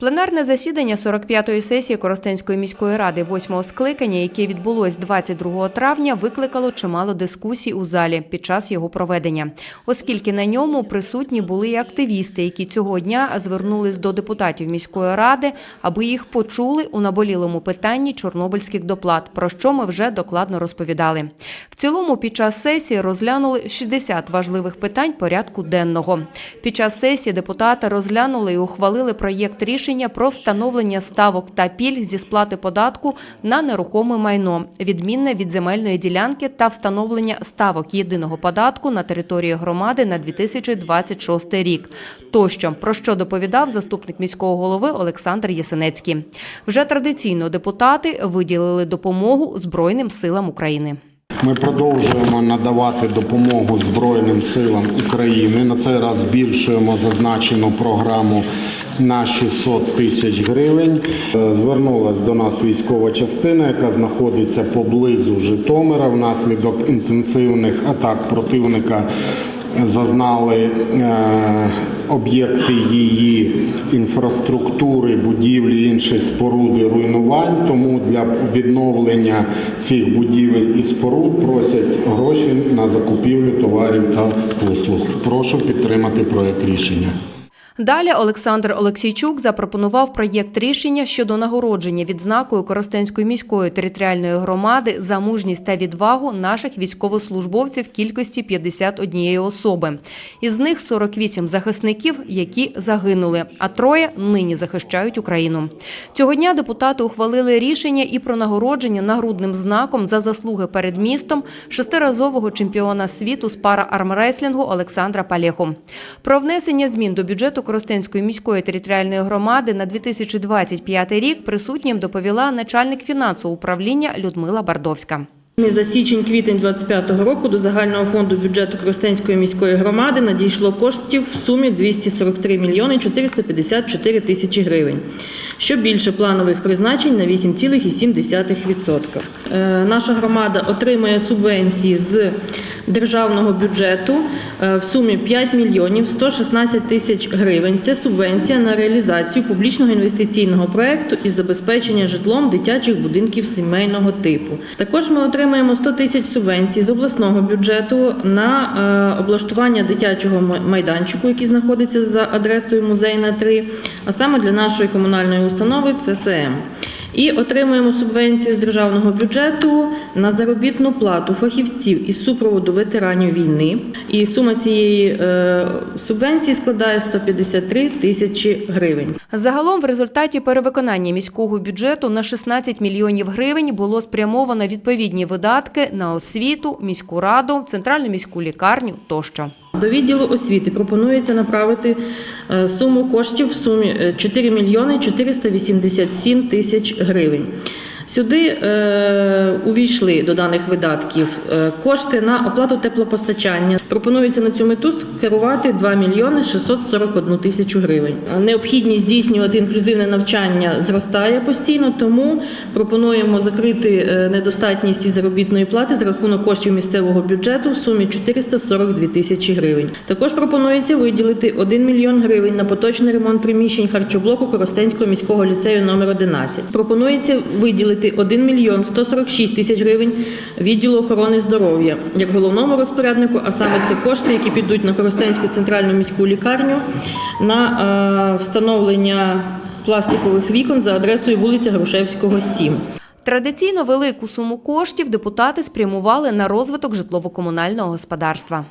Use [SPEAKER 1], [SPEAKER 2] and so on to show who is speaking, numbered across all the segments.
[SPEAKER 1] Пленарне засідання 45-ї сесії Коростенської міської ради 8-го скликання, яке відбулось 22 травня, викликало чимало дискусій у залі під час його проведення, оскільки на ньому присутні були і активісти, які цього дня звернулись до депутатів міської ради, аби їх почули у наболілому питанні чорнобильських доплат, про що ми вже докладно розповідали. В цілому під час сесії розглянули 60 важливих питань порядку денного. Під час сесії депутати розглянули і ухвалили проєкт рішення про встановлення ставок та пільг зі сплати податку на нерухоме майно, відмінне від земельної ділянки та встановлення ставок єдиного податку на території громади на 2026 рік. Тощо, про що доповідав заступник міського голови Олександр Єсенецький. Вже традиційно депутати виділили допомогу Збройним силам України.
[SPEAKER 2] Ми продовжуємо надавати допомогу Збройним силам України. На цей раз збільшуємо зазначену програму на 600 тисяч гривень. Е, Звернулась до нас військова частина, яка знаходиться поблизу Житомира. Внаслідок інтенсивних атак противника зазнали е, об'єкти її інфраструктури, будівлі, інші споруди руйнувань. Тому для відновлення цих будівель і споруд просять гроші на закупівлю товарів та послуг. Прошу підтримати проект рішення.
[SPEAKER 1] Далі Олександр Олексійчук запропонував проєкт рішення щодо нагородження відзнакою Коростенської міської територіальної громади за мужність та відвагу наших військовослужбовців кількості 51 особи. Із них 48 захисників, які загинули, а троє нині захищають Україну. Цього дня депутати ухвалили рішення і про нагородження нагрудним знаком за заслуги перед містом шестиразового чемпіона світу з пара армреслінгу Олександра Палєху. Про внесення змін до бюджету Коростенської міської територіальної громади на 2025 рік присутнім доповіла начальник фінансового управління Людмила Бардовська.
[SPEAKER 3] За січень-квітень 25 року до загального фонду бюджету Коростенської міської громади надійшло коштів в сумі 243 мільйони 454 тисячі гривень, що більше планових призначень на 8,7%. Е, Наша громада отримує субвенції з державного бюджету е, в сумі 5 мільйонів 116 тисяч гривень. Це субвенція на реалізацію публічного інвестиційного проекту із забезпечення житлом дитячих будинків сімейного типу. Також ми отримаємо 100 тисяч субвенцій з обласного бюджету на е, облаштування дитячого майданчику, який знаходиться за адресою музейна 3, а саме для нашої комунальної установи ЦСМ. І отримуємо субвенцію з державного бюджету на заробітну плату фахівців із супроводу ветеранів війни. І сума цієї е, субвенції складає 153 тисячі гривень.
[SPEAKER 1] Загалом, в результаті перевиконання міського бюджету на 16 мільйонів гривень було спрямовано відповідні видатки на освіту, міську раду, центральну міську лікарню тощо.
[SPEAKER 3] До відділу освіти пропонується направити е, суму коштів в сумі е, 4 мільйони 487 тисяч гривень. Сюди е, увійшли до даних видатків е, кошти на оплату теплопостачання. Пропонується на цю мету скерувати 2 мільйони 641 тисячу гривень. Необхідність здійснювати інклюзивне навчання зростає постійно, тому пропонуємо закрити е, недостатність заробітної плати за рахунок коштів місцевого бюджету в сумі 442 тисячі гривень. Також пропонується виділити 1 мільйон гривень на поточний ремонт приміщень харчоблоку Коростенського міського ліцею номер 11. Пропонується виділити 1 мільйон 146 тисяч гривень відділу охорони здоров'я як головному розпоряднику, а саме це кошти, які підуть на Коростенську центральну міську лікарню на е, встановлення пластикових вікон за адресою вулиця Грушевського, 7.
[SPEAKER 1] Традиційно велику суму коштів депутати спрямували на розвиток житлово-комунального господарства.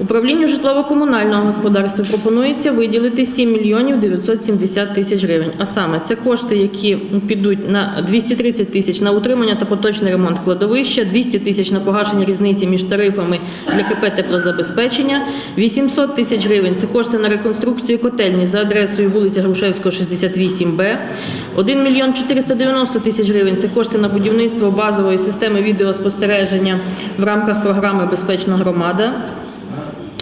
[SPEAKER 3] Управлінню житлово-комунального господарства пропонується виділити 7 мільйонів 970 тисяч гривень. А саме це кошти, які підуть на 230 тисяч на утримання та поточний ремонт кладовища, 200 тисяч на погашення різниці між тарифами для КП теплозабезпечення, 800 тисяч гривень це кошти на реконструкцію котельні за адресою вулиця Грушевського, 68Б, 1 мільйон 490 тисяч гривень це кошти на будівництво базової системи відеоспостереження в рамках програми Безпечна громада.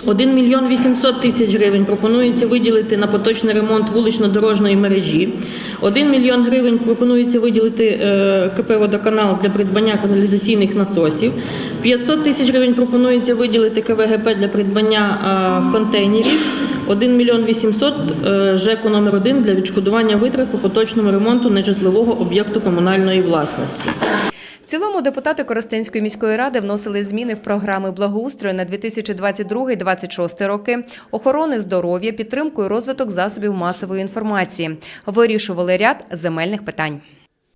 [SPEAKER 3] 1 мільйон 800 тисяч гривень пропонується виділити на поточний ремонт вулично-дорожньої мережі. 1 мільйон гривень пропонується виділити е, КП «Водоканал» для придбання каналізаційних насосів. 500 тисяч гривень пропонується виділити КВГП для придбання контейнерів. 1 мільйон 800 е, ЖЕКу номер 1 для відшкодування витрат по поточному ремонту нежитлового об'єкту комунальної власності.
[SPEAKER 1] В цілому депутати Коростенської міської ради вносили зміни в програми благоустрою на 2022-2026 роки, охорони здоров'я, підтримку і розвиток засобів масової інформації. Вирішували ряд земельних питань.